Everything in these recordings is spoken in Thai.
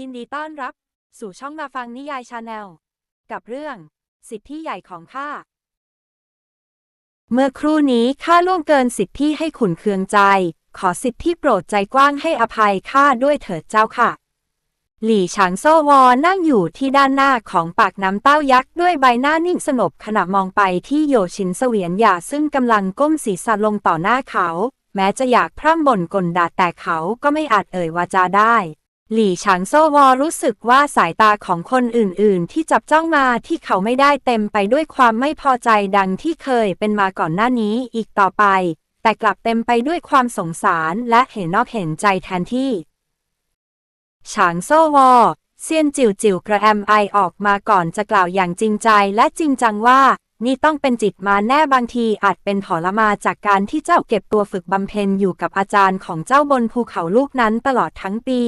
ยินดีต้อนรับ สู่ช่องมาฟังนิยายชาแนล กับเรื่อง สิทธิใหญ่ของข้า เมื่อครู่นี้ข้าล่วงเกินสิทธิให้ขุนเคืองใจ ขอสิทธิโปรดใจกว้างให้อภัยข้าด้วยเถิดเจ้าค่ะ หลี่ฉางโซวอนั่งอยู่ที่ด้านหน้าของปากน้ำเต้ายักษ์ด้วยใบหน้านิ่งสงบขณะมองไปที่โยชินเสวียนหยาซึ่งกำลังก้มศีรษะลงต่อหน้าเขา แม้จะอยากพร่ำบ่นกลด่าแต่เขาก็ไม่อาจเอ่ยวาจาได้ หลี่ฉางโซวอรู้สึกว่าสายตาของคนอื่นๆ ที่จับจ้องมาที่เขาไม่ได้เต็มไปด้วยความไม่พอใจดังที่เคยเป็นมาก่อนหน้านี้อีกต่อไป แต่กลับเต็มไปด้วยความสงสารและเห็นนอกเห็นใจแทนที่ ฉางโซวอเซียนจิ๋วจิ๋วกระแอมไอออกมาก่อนจะกล่าวอย่างจริงใจและจริงจังว่า นี่ต้องเป็นจิตมาแน่บางทีอาจเป็นผลมาจากการที่เจ้าเก็บตัวฝึกบำเพ็ญอยู่กับอาจารย์ของเจ้าบนภูเขาลูกนั้นตลอดทั้งปี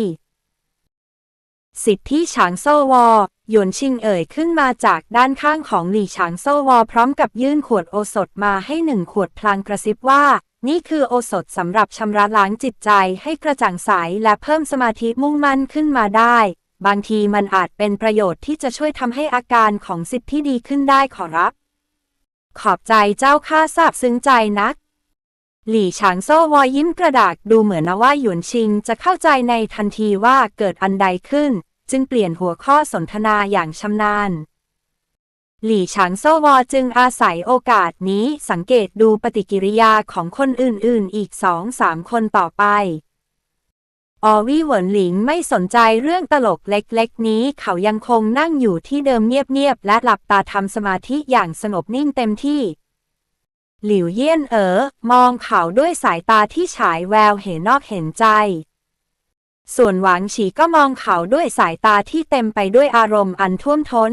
สิทธิฉางโซวอหยวนชิงเอ่ยขึ้นมาจากด้านข้างของหลี่ฉางโซวอพร้อมกับยื่นขวดโอสถมาให้หนึ่งขวดพลางกระซิบว่า นี่คือโอสถสำหรับชำระล้างจิตใจให้กระจ่างใสและเพิ่มสมาธิมุ่งมั่นขึ้นมาได้ บางทีมันอาจเป็นประโยชน์ที่จะช่วยทำให้อาการของสิทธิดีขึ้นได้ขอรับ ขอบใจเจ้าข้าทราบซึ้งใจนัก หลี่ฉางโซ่วอยิ้มกระดากดูเหมือนนะว่าหยวนชิงจะเข้าใจในทันทีว่าเกิดอันใดขึ้น จึงเปลี่ยนหัวข้อสนทนาอย่างชำนาญ หลี่ฉางโซวอจึงอาศัยโอกาสนี้สังเกตดูปฏิกิริยาของคนอื่นๆ อีกสองสามคนต่อไป ออวี่หวนหลิงไม่สนใจเรื่องตลกเล็กๆ นี้เขายังคงนั่งอยู่ที่เดิมเงียบๆและหลับตาทำสมาธิอย่างสงบนิ่งเต็มที่ หลิวเยี่ยนเอ๋อมองเขาด้วยสายตาที่ฉายแววเห็นนอกเห็นใจ ส่วนหวางฉีก็มองเขาด้วยสายตาที่เต็มไปด้วยอารมณ์อันท่วมท้น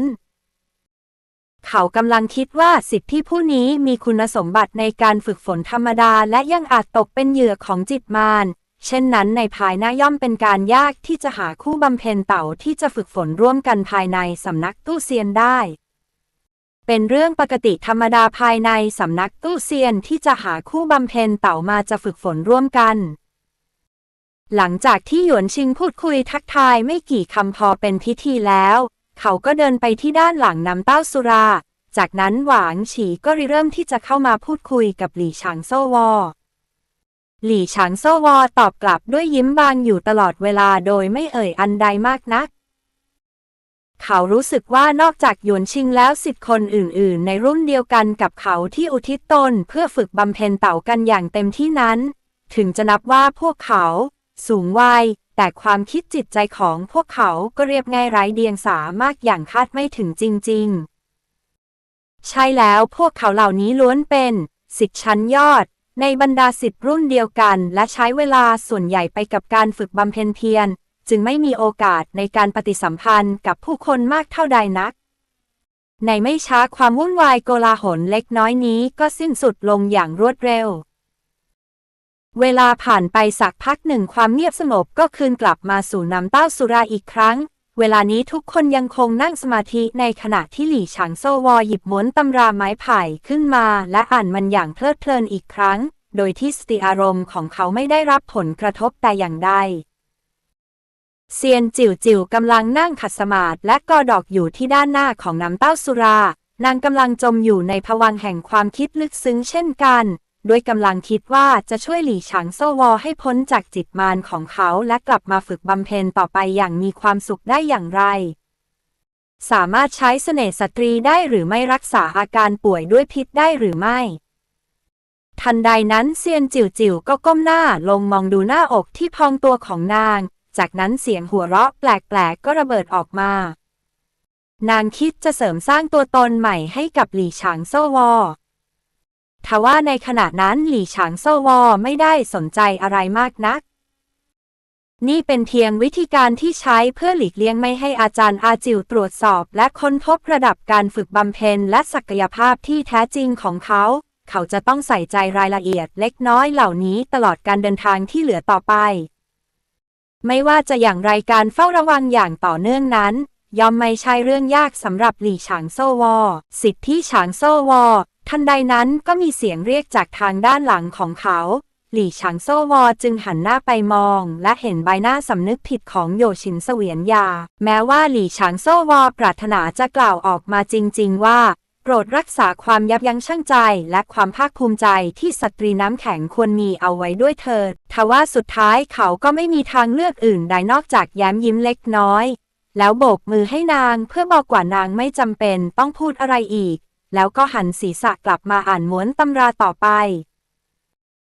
เขากำลังคิดว่าสิทธิผู้นี้มีคุณสมบัติในการฝึกฝนธรรมดาและยังอาจตกเป็นเหยื่อของจิตมารเช่นนั้นในภายหน้าย่อมเป็นการยากที่จะหาคู่บำเพ็ญเต่าที่จะฝึกฝนร่วมกันภายในสำนักตู้เซียนได้ เป็นเรื่องปกติธรรมดาภายในสำนักตู้เซียนที่จะหาคู่บำเพ็ญเต่ามาจะฝึกฝนร่วมกัน หลังจากที่หยวนชิงพูดคุยทักทายไม่กี่คำพอเป็นพิธีแล้ว เขาก็เดินไปที่ด้านหลังน้ำเต้าสุรา จากนั้นหวางฉีก็ริเริ่มที่จะเข้ามาพูดคุยกับหลี่ฉางโซวอหลี่ฉางโซวอตอบกลับด้วยยิ้มบางอยู่ตลอดเวลาโดยไม่เอ่ยอันใดมากนัก เขารู้สึกว่านอกจากหยวนชิงแล้วสิทธิคนอื่น ๆ ในรุ่นเดียวกันกับเขาที่อุทิศตนเพื่อฝึกบำเพ็ญเต่ากันอย่างเต็มที่นั้น ถึงจะนับว่าพวกเขา สูงวัย แต่ความคิดจิตใจของพวกเขาก็เรียบง่ายไร้เดียงสามากอย่างคาดไม่ถึงจริง ๆ ใช่แล้วพวกเขาเหล่านี้ล้วนเป็นสิทธิชั้นยอด ในบรรดาสิทธิ์รุ่นเดียวกัน และใช้เวลาส่วนใหญ่ไปกับการฝึกบำเพ็ญเพียร จึงไม่มีโอกาสในการปฏิสัมพันธ์กับผู้คนมากเท่าใดนัก ในไม่ช้าความวุ่นวายโกลาหลเล็กน้อยนี้ก็สิ้นสุดลงอย่างรวดเร็ว เวลาผ่านไปสักพักหนึ่งความเงียบสงบก็คืนกลับมาสู่น้ำเต้าสุราอีกครั้ง เวลานี้ทุกคนยังคงนั่งสมาธิในขณะที่หลี่ฉางโซวอหยิบม้วนตำราไม้ไผ่ขึ้นมาและอ่านมันอย่างเพลิดเพลินอีกครั้ง โดยที่สติอารมณ์ของเขาไม่ได้รับผลกระทบแต่อย่างใด เซียนจิ๋วจิ๋วกำลังนั่งขัดสมาธิและกอดอกอยู่ที่ด้านหน้าของน้ำเต้าสุรา นางกำลังจมอยู่ในภวังค์แห่งความคิดลึกซึ้งเช่นกัน ด้วยกำลังคิดว่าจะช่วยหลี่ฉางโซวอให้พ้นจากจิตมารของเขาและกลับมาฝึกบำเพ็ญต่อไปอย่างมีความสุขได้อย่างไร สามารถใช้เสน่ห์สตรีได้หรือไม่รักษาอาการป่วยด้วยพิษได้หรือไม่ทันใดนั้นเซียนจิ๋วจิ๋วก็ก้มหน้าลงมองดูหน้าอกที่พองตัวของนาง จากนั้นเสียงหัวเราะแปลก ๆ ก็ระเบิดออกมา นางคิดจะเสริมสร้างตัวตนใหม่ให้กับหลี่ฉางโซวอทว่าในขณะนั้นหลี่ฉางโซวอไม่ได้สนใจอะไรมากนัก นี่เป็นเพียงวิธีการที่ใช้เพื่อหลีกเลี่ยงไม่ให้อาจารย์อาจิวตรวจสอบ และค้นพบระดับการฝึกบำเพ็ญและศักยภาพที่แท้จริงของเขา เขาจะต้องใส่ใจรายละเอียดเล็กน้อยเหล่านี้ตลอดการเดินทางที่เหลือต่อไป ไม่ว่าจะอย่างไรการเฝ้าระวังอย่างต่อเนื่องนั้น ย่อมไม่ใช่เรื่องยากสำหรับหลี่ฉางโซวอ สิทธิฉางโซวอ ทันใดนั้นก็มีเสียงเรียกจากทางด้านหลังของเขา หลี่ฉางโซวอจึงหันหน้าไปมอง และเห็นใบหน้าสำนึกผิดของโยชินเสวียนยา แม้ว่าหลี่ฉางโซวอปรารถนาจะกล่าวออกมาจริง ๆ ว่า โปรดรักษาความยับยั้งชั่งใจ และความภาคภูมิใจที่สตรีน้ำแข็งควรมีเอาไว้ด้วยเถิดทว่าสุดท้ายเขาก็ไม่มีทางเลือกอื่นใดนอกจากแย้มยิ้มเล็กน้อย แล้วโบกมือให้นางเพื่อบอกว่านางไม่จำเป็นต้องพูดอะไรอีก แล้วก็หันศีรษะกลับมาอ่านม้วนตำราต่อไป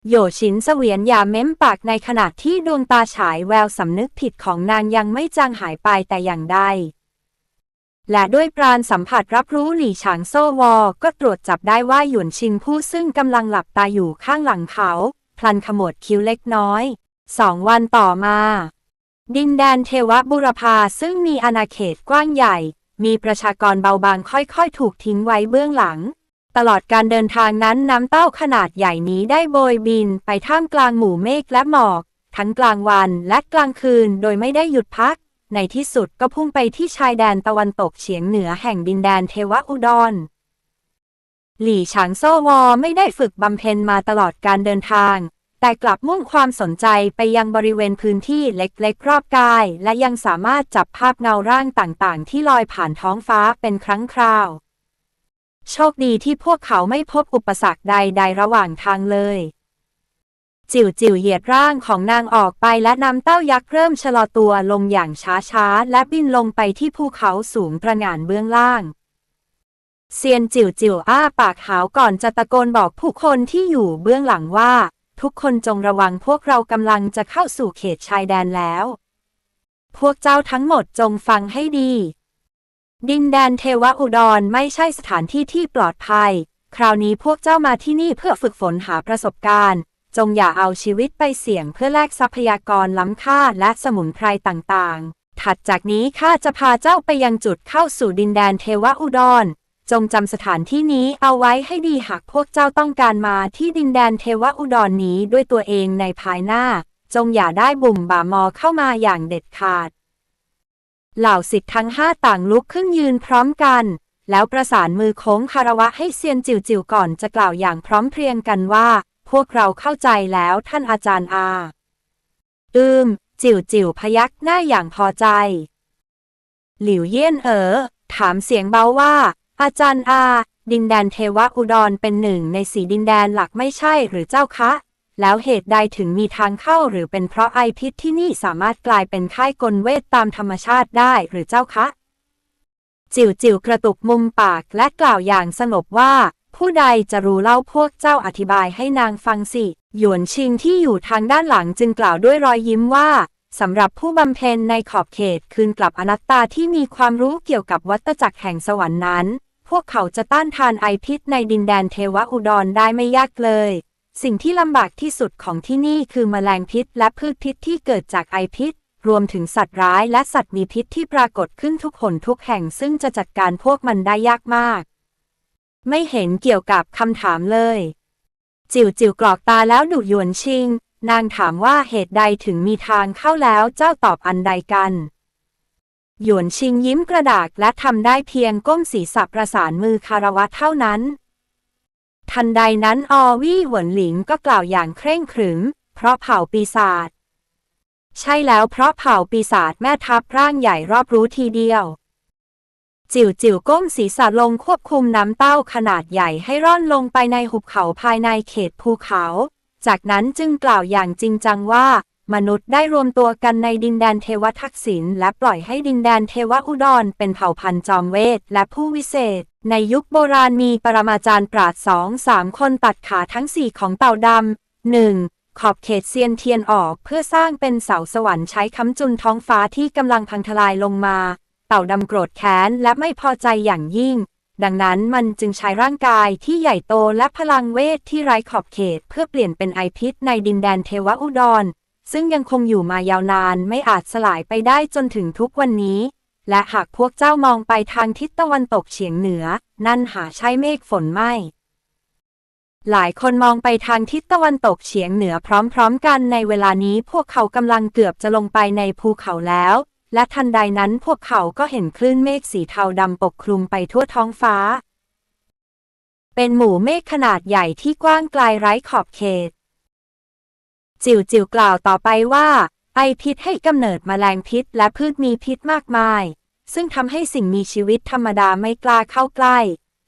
โยชินเสวียนยาเม้มปากในขณะที่ดวงตาฉายแววสำนึกผิดของนางยังไม่จางหายไปแต่อย่างใด และด้วยปราณสัมผัสรับรู้หลี่ฉางโซวอ ก็ตรวจจับได้ว่าหยวนชิงผู้ซึ่งกำลังหลับตาอยู่ข้างหลังเขา พลันขมวดคิ้วเล็กน้อยสองวันต่อมา ดินแดนเทวบุรพาซึ่งมีอาณาเขตกว้างใหญ่ มีประชากรเบาบางค่อยๆ ถูกทิ้งไว้เบื้องหลัง ตลอดการเดินทางนั้นน้ำเต้าขนาดใหญ่นี้ได้โบยบินไปท่ามกลางหมู่เมฆและหมอก ทั้งกลางวันและกลางคืนโดยไม่ได้หยุดพัก ในที่สุดก็พุ่งไปที่ชายแดนตะวันตกเฉียงเหนือแห่งดินแดนเทวอุดร หลี่ฉางโซวอไม่ได้ฝึกบำเพ็ญมาตลอดการเดินทาง แต่กลับมุ่งความสนใจไปยังบริเวณพื้นที่เล็กๆรอบกาย และยังสามารถจับภาพเงาร่างต่างๆ ที่ลอยผ่านท้องฟ้าเป็นครั้งคราว โชคดีที่พวกเขาไม่พบอุปสรรคใด ๆ ระหว่างทางเลย จิ๋วจิ๋วเหยียดร่างของนางออกไปและนำเต้ายักษ์เริ่มชะลอตัวลงอย่างช้าๆ และบินลงไปที่ภูเขาสูงประหง่านเบื้องล่าง เซียนจิ๋วจิ๋วอ้าปากหาวก่อนจะตะโกนบอกผู้คนที่อยู่เบื้องหลังว่า ทุกคนจงระวังพวกเรากำลังจะเข้าสู่เขตชายแดนแล้ว พวกเจ้าทั้งหมดจงฟังให้ดี ดินแดนเทวอุดรไม่ใช่สถานที่ที่ปลอดภัย คราวนี้พวกเจ้ามาที่นี่เพื่อฝึกฝนหาประสบการณ์ จงอย่าเอาชีวิตไปเสี่ยงเพื่อแลกทรัพยากรล้ำค่าและสมุนไพรต่างๆ ถัดจากนี้ข้าจะพาเจ้าไปยังจุดเข้าสู่ดินแดนเทวอุดร จงจำสถานที่นี้เอาไว้ให้ดีหากพวกเจ้าต้องการมาที่ดินแดนเทวอุดรนนี้ด้วยตัวเองในภายหน้า จงอย่าได้บุ่มบ่ามอเข้ามาอย่างเด็ดขาด เหล่าสิทธิ์ทั้งห้าต่างลุกขึ้นยืนพร้อมกัน แล้วประสานมือโค้งคารวะให้เซียนจิ๋วจิวก่อนจะกล่าวอย่างพร้อมเพรียงกันว่า พวกเราเข้าใจแล้วท่านอาจารย์อาอืม จิ๋วจิ๋วพยักหน้าอย่างพอใจ หลิวเยี่ยนเอ๋อถามเสียงเบาว่า อาจารย์อา ดินแดนเทวอุดรเป็นหนึ่งในสีดินแดนหลักไม่ใช่หรือเจ้าคะ แล้วเหตุใดถึงมีทางเข้าหรือเป็นเพราะไอพิษที่นี่สามารถกลายเป็นค่ายกลเวทตามธรรมชาติได้หรือเจ้าคะ จิ๋วจิ๋วกระตุกมุมปากและกล่าวอย่างสงบว่าผู้ใดจะรู้เล่าพวกเจ้าอธิบายให้นางฟังสิ หยวนชิงที่อยู่ทางด้านหลังจึงกล่าวด้วยรอยยิ้มว่าสำหรับผู้บำเพ็ญในขอบเขตคืนกลับอนัตตาที่มีความรู้เกี่ยวกับวัตจักรแห่งสวรรค์นั้น พวกเขาจะต้านทานไอพิษในดินแดนเทวอุดรได้ไม่ยากเลย สิ่งที่ลำบากที่สุดของที่นี่คือแมลงพิษและพืชพิษที่เกิดจากไอพิษ รวมถึงสัตว์ร้ายและสัตว์มีพิษที่ปรากฏขึ้นทุกหนทุกแห่งซึ่งจะจัดการพวกมันได้ยากมาก ไม่เห็นเกี่ยวกับคำถามเลย จิ๋วจิ๋วกรอกตาแล้วดุหยวนชิง นางถามว่าเหตุใดถึงมีทางเข้าแล้วเจ้าตอบอันใดกันหยวนชิงยิ้มกระดากและทำได้เพียงก้มศีรษะประสานมือคารวะเท่านั้น ทันใดนั้นออวี่หวนหลิงก็กล่าวอย่างเคร่งขรึม เพราะเผ่าปีศาจ ใช่แล้วเพราะเผ่าปีศาจแม่ทัพร่างใหญ่รอบรู้ทีเดียว จิ๋วจิ๋วก้มศีรษะลงควบคุมน้ำเต้าขนาดใหญ่ให้ร่อนลงไปในหุบเขาภายในเขตภูเขา จากนั้นจึงกล่าวอย่างจริงจังว่า มนุษย์ได้รวมตัวกันในดินแดนเทวทักษิณและปล่อยให้ดินแดนเทวอุดรเป็นเผ่าพันธุ์จอมเวทและผู้วิเศษ ในยุคโบราณมีปรมาจารย์ปราดสองสามคนตัดขาทั้งสี่ของเต่าดำหนึ่งขอบเขตเซียนเทียนออกเพื่อสร้างเป็นเสาสวรรค์ใช้ค้ำจุนท้องฟ้าที่กำลังพังทลายลงมา เต่าดำโกรธแค้นและไม่พอใจอย่างยิ่ง ดังนั้นมันจึงใช้ร่างกายที่ใหญ่โตและพลังเวทที่ไร้ขอบเขต เพื่อเปลี่ยนเป็นไอพิษในดินแดนเทวอุดร ซึ่งยังคงอยู่มายาวนานไม่อาจสลายไปได้จนถึงทุกวันนี้ และหากพวกเจ้ามองไปทางทิศตะวันตกเฉียงเหนือ นั่นหาใช่เมฆฝนไม่หลายคนมองไปทางทิศตะวันตกเฉียงเหนือพร้อมๆกันในเวลานี้พวกเขากำลังเกือบจะลงไปในภูเขาแล้ว และทันใดนั้นพวกเขาก็เห็นคลื่นเมฆสีเทาดำปกคลุมไปทั่วท้องฟ้า เป็นหมู่เมฆขนาดใหญ่ที่กว้างไกลไร้ขอบเขต จิวจิวกล่าวต่อไปว่า ไอพิษให้กำเนิดมแมลงพิษและพืชมีพิษมากมาย ซึ่งทำให้สิ่งมีชีวิตธรรมดาไม่กล้าเข้าใกล้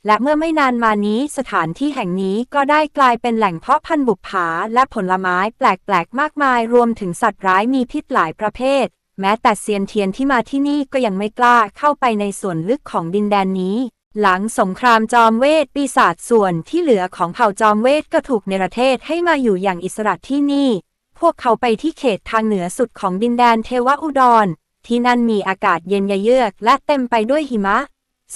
และเมื่อไม่นานมานี้สถานที่แห่งนี้ก็ได้กลายเป็นแหล่งเพาะพันธุ์บุปผาและผลไม้แปลกๆมากมายรวมถึงสัตว์ร้ายมีพิษหลายประเภท แม้แต่เซียนเทียนที่มาที่นี่ก็ยังไม่กล้าเข้าไปในส่วนลึกของดินแดนนี้ หลังสงครามจอมเวทปีศาจส่วนที่เหลือของเผ่าจอมเวทก็ถูกเนรเทศให้มาอยู่อย่างอิสระที่นี่ พวกเขาไปที่เขตทางเหนือสุดของดินแดนเทวอุดร ที่นั่นมีอากาศเย็นเยือกและเต็มไปด้วยหิมะ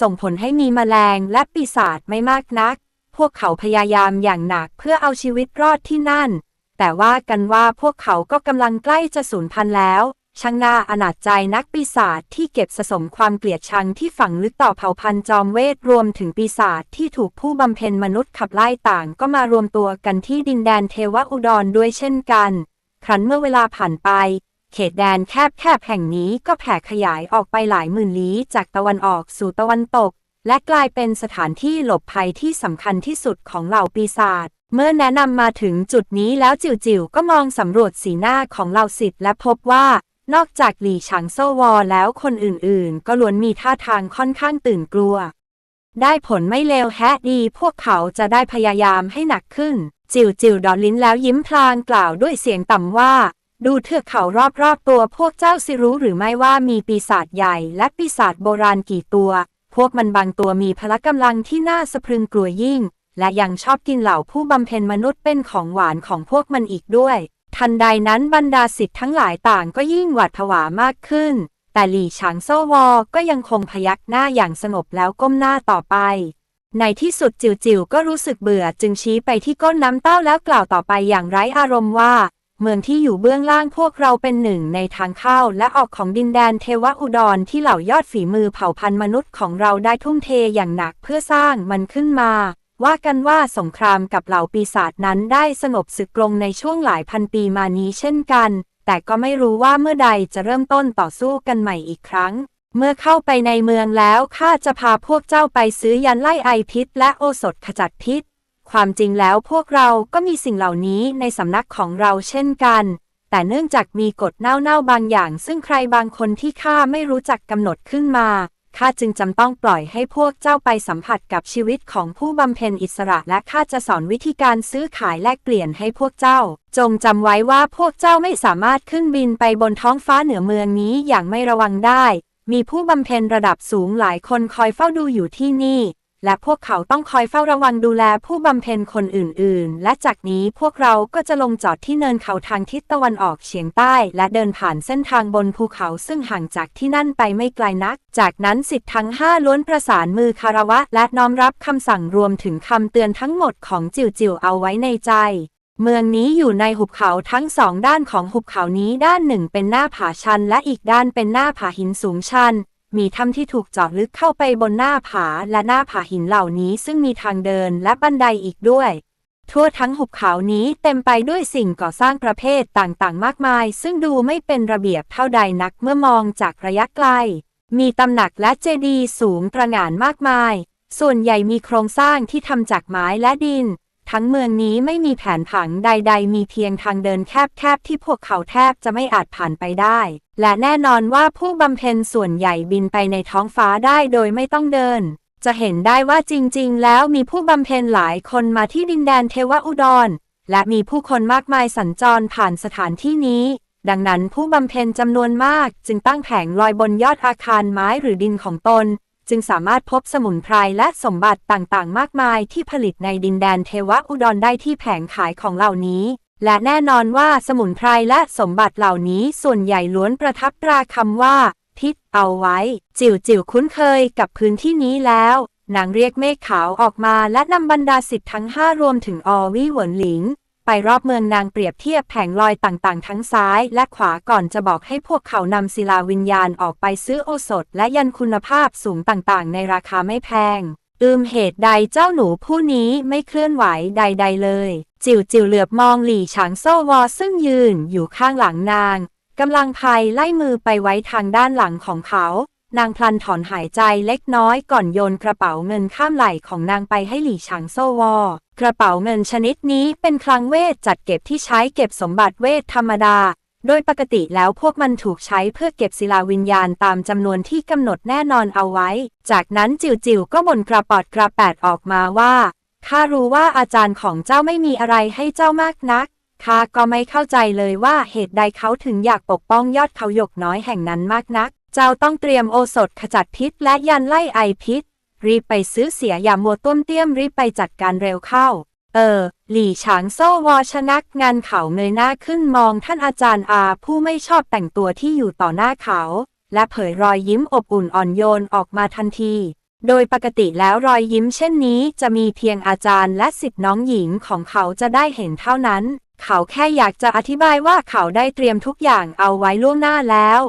ส่งผลให้มีแมลงและปีศาจไม่มากนัก พวกเขาพยายามอย่างหนักเพื่อเอาชีวิตรอดที่นั่น แต่ว่ากันว่าพวกเขาก็กำลังใกล้จะสูญพันธุ์แล้ว ช่างน่าอนาจใจนักปีศาจที่เก็บสะสมความเกลียดชังที่ฝังลึกต่อเผ่าพันธุ์จอมเวทรวมถึงปีศาจที่ถูกผู้บำเพ็ญมนุษย์ขับไล่ต่างก็มารวมตัวกันที่ดินแดนเทวอุดรด้วยเช่นกัน ครั้นเมื่อเวลาผ่านไป เขตแดนแคบๆแห่งนี้ก็แผ่ขยายออกไปหลายหมื่นลี้จากตะวันออกสู่ตะวันตก และกลายเป็นสถานที่หลบภัยที่สำคัญที่สุดของเหล่าปีศาจเมื่อแนะนำมาถึงจุดนี้แล้วจิ๋วจิวก็มองสำรวจสีหน้าของเหล่าสิทธิ์และพบว่า นอกจากหลี่ฉางโซวอแล้วคนอื่นๆ ก็ล้วนมีท่าทางค่อนข้างตื่นกลัว ได้ผลไม่เลวแฮะดี พวกเขาจะได้พยายามให้หนักขึ้น จิวจิวดอลิ้นแล้วยิ้มพลางกล่าวด้วยเสียงต่ำว่า ดูเทือกเขารอบๆตัวพวกเจ้าสิรู้หรือไม่ว่ามีปีศาจใหญ่และปีศาจโบราณกี่ตัว พวกมันบางตัวมีพละกำลังที่น่าสะพรึงกลัวยิ่ง และยังชอบกินเหล่าผู้บำเพ็ญมนุษย์เป็นของหวานของพวกมันอีกด้วย ทันใดนั้นบรรดาสิทธิ์ทั้งหลายต่างก็ยิ่งหวาดผวามากขึ้น แต่หลี่ฉางโซวอก็ยังคงพยักหน้าอย่างสงบแล้วก้มหน้าต่อไป ในที่สุดจิวจิวก็รู้สึกเบื่อจึงชี้ไปที่ก้นน้ำเต้าแล้วกล่าวต่อไปอย่างไร้อารมณ์ว่า เมืองที่อยู่เบื้องล่างพวกเราเป็นหนึ่งในทางเข้าและออกของดินแดนเทวอุดรที่เหล่ายอดฝีมือเผ่าพันธุ์มนุษย์ของเราได้ทุ่มเทอย่างหนักเพื่อสร้างมันขึ้นมา ว่ากันว่าสงครามกับเหล่าปีศาจนั้นได้สงบศึกลงในช่วงหลายพันปีมานี้เช่นกัน แต่ก็ไม่รู้ว่าเมื่อใดจะเริ่มต้นต่อสู้กันใหม่อีกครั้ง เมื่อเข้าไปในเมืองแล้วข้าจะพาพวกเจ้าไปซื้อยันไล่ไอพิษ และโอสถขจัดพิษ ความจริงแล้วพวกเราก็มีสิ่งเหล่านี้ในสำนักของเราเช่นกัน แต่เนื่องจากมีกฎเน่าๆบางอย่าง ซึ่งใครบางคนที่ข้าไม่รู้จักกำหนดขึ้นมา ข้าจึงจำต้องปล่อยให้พวกเจ้าไปสัมผัสกับชีวิตของผู้บำเพ็ญอิสระและข้าจะสอนวิธีการซื้อขายแลกเปลี่ยนให้พวกเจ้า จงจำไว้ว่าพวกเจ้าไม่สามารถขึ้นบินไปบนท้องฟ้าเหนือเมืองนี้อย่างไม่ระวังได้ มีผู้บำเพ็ญระดับสูงหลายคนคอยเฝ้าดูอยู่ที่นี่ และพวกเขาต้องคอยเฝ้าระวังดูแลผู้บำเพ็ญคนอื่นๆ และจากนี้พวกเราก็จะลงจอดที่เนินเขาทางทิศตะวันออกเฉียงใต้ และเดินผ่านเส้นทางบนภูเขาซึ่งห่างจากที่นั่นไปไม่ไกลนัก จากนั้นสิทธิ์ทั้งห้าล้วนประสานมือคารวะ และน้อมรับคำสั่งรวมถึงคำเตือนทั้งหมดของจิวจิวเอาไว้ในใจ เมืองนี้อยู่ในหุบเขาทั้งสองด้านของหุบเขานี้ด้านหนึ่งเป็นหน้าผาชัน และอีกด้านเป็นหน้าผาหินสูงชัน มีถ้ำที่ถูกเจาะลึกเข้าไปบนหน้าผาและหน้าผาหินเหล่านี้ซึ่งมีทางเดินและบันไดอีกด้วย ทั่วทั้งหุบเขานี้เต็มไปด้วยสิ่งก่อสร้างประเภทต่างๆ มากมาย ซึ่งดูไม่เป็นระเบียบเท่าใดนักเมื่อมองจากระยะไกล มีตำหนักและเจดีย์สูงตระหง่านมากมาย ส่วนใหญ่มีโครงสร้างที่ทำจากไม้และดิน ทั้งเมืองนี้ไม่มีแผนผังใด ๆ มีเพียงทางเดินแคบๆ ที่พวกเขาแทบจะไม่อาจผ่านไปได้ และแน่นอนว่าผู้บำเพ็ญส่วนใหญ่บินไปในท้องฟ้าได้โดยไม่ต้องเดิน จะเห็นได้ว่าจริงๆ แล้วมีผู้บำเพ็ญหลายคนมาที่ดินแดนเทวอุดร และมีผู้คนมากมายสัญจรผ่านสถานที่นี้ ดังนั้นผู้บำเพ็ญจำนวนมากจึงตั้งแผงลอยบนยอดอาคารไม้หรือดินของตน จึงสามารถพบสมุนไพรและสมบัติต่างๆ มากมายที่ผลิตในดินแดนเทวอุดรได้ที่แผงขายของเหล่านี้ และแน่นอนว่าสมุนไพรและสมบัติเหล่านี้ส่วนใหญ่ล้วนประทับตราคำว่าพิษเอาไว้ จิ๋วจิ๋วคุ้นเคยกับพื้นที่นี้แล้วนางเรียกเมฆขาวออกมาและนำบรรดาสิทธิ์ทั้งห้ารวมถึงอวี่หวนหลิง ไปรอบเมืองนางเปรียบเทียบแผงลอยต่างๆ ทั้งซ้ายและขวาก่อนจะบอกให้พวกเขานำศิลาวิญญาณออกไปซื้อโอสถและยันคุณภาพสูงต่างๆ ในราคาไม่แพงอืมเหตุใดเจ้าหนูผู้นี้ไม่เคลื่อนไหวใด ๆ เลย จิ๋วจิ๋วเหลือบมองหลี่ฉางโซวอซึ่งยืนอยู่ข้างหลังนางกำลังพายไล่มือไปไว้ทางด้านหลังของเขา นางพลันถอนหายใจเล็กน้อยก่อนโยนกระเป๋าเงินข้ามไหล่ของนางไปให้หลี่ฉางโซวอ กระเป๋าเงินชนิดนี้เป็นคลังเวทจัดเก็บที่ใช้เก็บสมบัติเวทธรรมดา โดยปกติแล้วพวกมันถูกใช้เพื่อเก็บศิลาวิญญาณตามจำนวนที่กำหนดแน่นอนเอาไว้ จากนั้นจิวจิวก็บ่นกระปอดกระแปดออกมาว่าข้ารู้ว่าอาจารย์ของเจ้าไม่มีอะไรให้เจ้ามากนักข้าก็ไม่เข้าใจเลยว่าเหตุใดเขาถึงอยากปกป้องยอดเขาหยกน้อยแห่งนั้นมากนัก เจ้าต้องเตรียมโอสถขจัดพิษและยันไล่ไอพิษ รีบไปซื้อเสียอย่ามัวต้มเตี้ยมรีบไปจัดการเร็วเข้า เออ หลี่ฉางโซ่วอชะงักงานเขาเงยหน้าขึ้นมองท่านอาจารย์อา ผู้ไม่ชอบแต่งตัวที่อยู่ต่อหน้าเขา และเผยรอยยิ้มอบอุ่นอ่อนโยนออกมาทันที โดยปกติแล้วรอยยิ้มเช่นนี้จะมีเพียงอาจารย์และสิทธิน้องหญิงของเขาจะได้เห็นเท่านั้น เขาแค่อยากจะอธิบายว่าเขาได้เตรียมทุกอย่างเอาไว้ล่วงหน้าแล้ว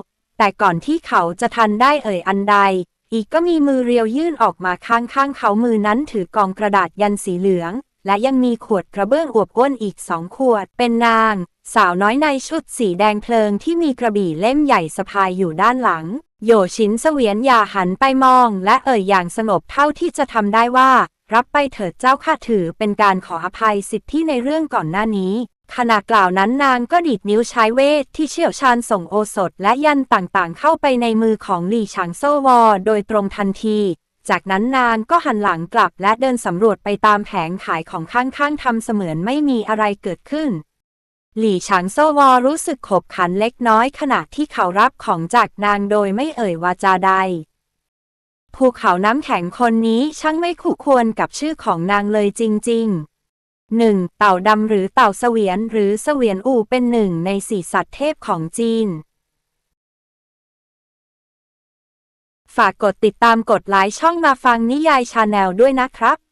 แต่ก่อนที่เขาจะทันได้เอ่ยอันใด อีกก็มีมือเรียวยื่นออกมาข้างๆเขามือนั้นถือกองกระดาษยันสีเหลือง และยังมีขวดกระเบื้องอวบอ้วนอีกสองขวด เป็นนาง สาวน้อยในชุดสีแดงเพลิงที่มีกระบี่เล่มใหญ่สะพายอยู่ด้านหลัง โยชินเสวียนอย่าหันไปมอง และเอ่ยอย่างสงบเท่าที่จะทำได้ว่า รับไปเถิดเจ้าข้าถือเป็นการขออภัยสิทธิในเรื่องก่อนหน้านี้ ขณะกล่าวนั้นนางก็ดีดนิ้วใช้เวทที่เชี่ยวชาญส่งโอสถและยันต่างๆ เข้าไปในมือของหลี่ฉางโซวอ โดยตรงทันที จากนั้นนางก็หันหลังกลับและเดินสำรวจไปตามแผงขายของข้างๆทำเสมือนไม่มีอะไรเกิดขึ้น หลี่ฉางโซวอรู้สึกขบขันเล็กน้อยขณะที่เขารับของจากนางโดยไม่เอ่ยวาจาใดภูเขาน้ำแข็งคนนี้ช่างไม่คู่ควรกับชื่อของนางเลยจริง ๆ 1. เต่าดำหรือเต่าเสวียน หรือเสวียนอูเป็นหนึ่งในสี่สัตว์เทพของจีน ฝากกดติดตามกดไลค์ช่องมาฟังนิยายชาแนลด้วยนะครับ